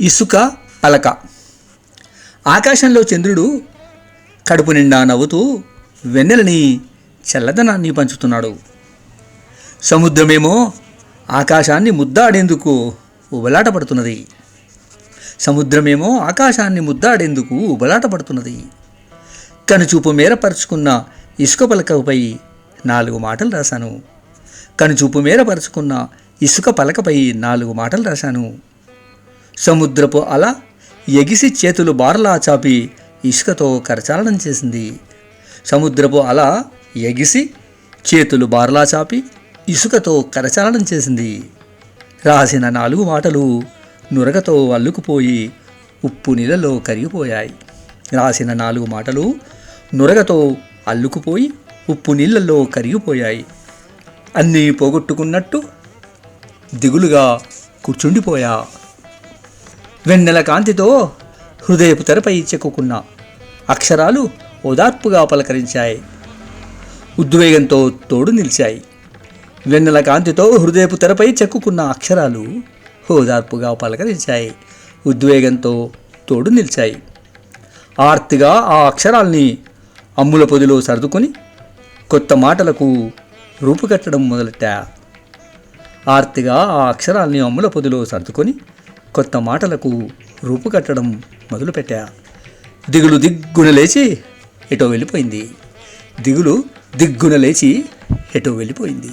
ఇసుక పలక. ఆకాశంలో చంద్రుడు కడుపు నిండా నవ్వుతూ వెన్నెలని చల్లదనాన్ని పంచుతున్నాడు. సముద్రమేమో ఆకాశాన్ని ముద్దాడేందుకు ఉబలాట పడుతున్నది సముద్రమేమో ఆకాశాన్ని ముద్దాడేందుకు ఉబలాట పడుతున్నది కనుచూపు మేరపరుచుకున్న ఇసుక పలకపై నాలుగు మాటలు రాశాను. కనుచూపు మేరపరుచుకున్న ఇసుక పలకపై నాలుగు మాటలు రాశాను. సముద్రపు అల ఎగిసి చేతులు బార్లా చాపి ఇసుకతో కరచాలనం చేసింది. సముద్రపు అల ఎగిసి చేతులు బార్లా చాపి ఇసుకతో కరచాలనం చేసింది. రాసిన నాలుగు మాటలు నురగతో అల్లుకుపోయి ఉప్పు నీళ్ళలో కరిగిపోయాయి. రాసిన నాలుగు మాటలు నురగతో అల్లుకుపోయి ఉప్పు నీళ్ళల్లో కరిగిపోయాయి. అన్నీ పోగొట్టుకున్నట్టు దిగులుగా కూర్చుండిపోయా. వెన్నెల కాంతితో హృదయపు తెరపై చెక్కుకున్న అక్షరాలు ఓదార్పుగా పలకరించాయి. ఉద్వేగంతో తోడు నిలిచాయి. వెన్నెల కాంతితో హృదయపు తెరపై చెక్కుకున్న అక్షరాలు ఓదార్పుగా పలకరించాయి. ఉద్వేగంతో తోడు నిలిచాయి. ఆర్తిగా ఆ అక్షరాల్ని అమ్ముల పొదిలో సర్దుకొని కొత్త మాటలకు రూపుకట్టడం మొదలెట్టా. ఆర్తిగా ఆ అక్షరాల్ని అమ్ముల పొదిలో సర్దుకొని కొత్త మాటలకు రూపుకట్టడం మొదలుపెట్టా. దిగులు దిగ్గున లేచి ఎటో వెళ్ళిపోయింది. దిగులు దిగ్గున లేచి ఎటో వెళ్ళిపోయింది.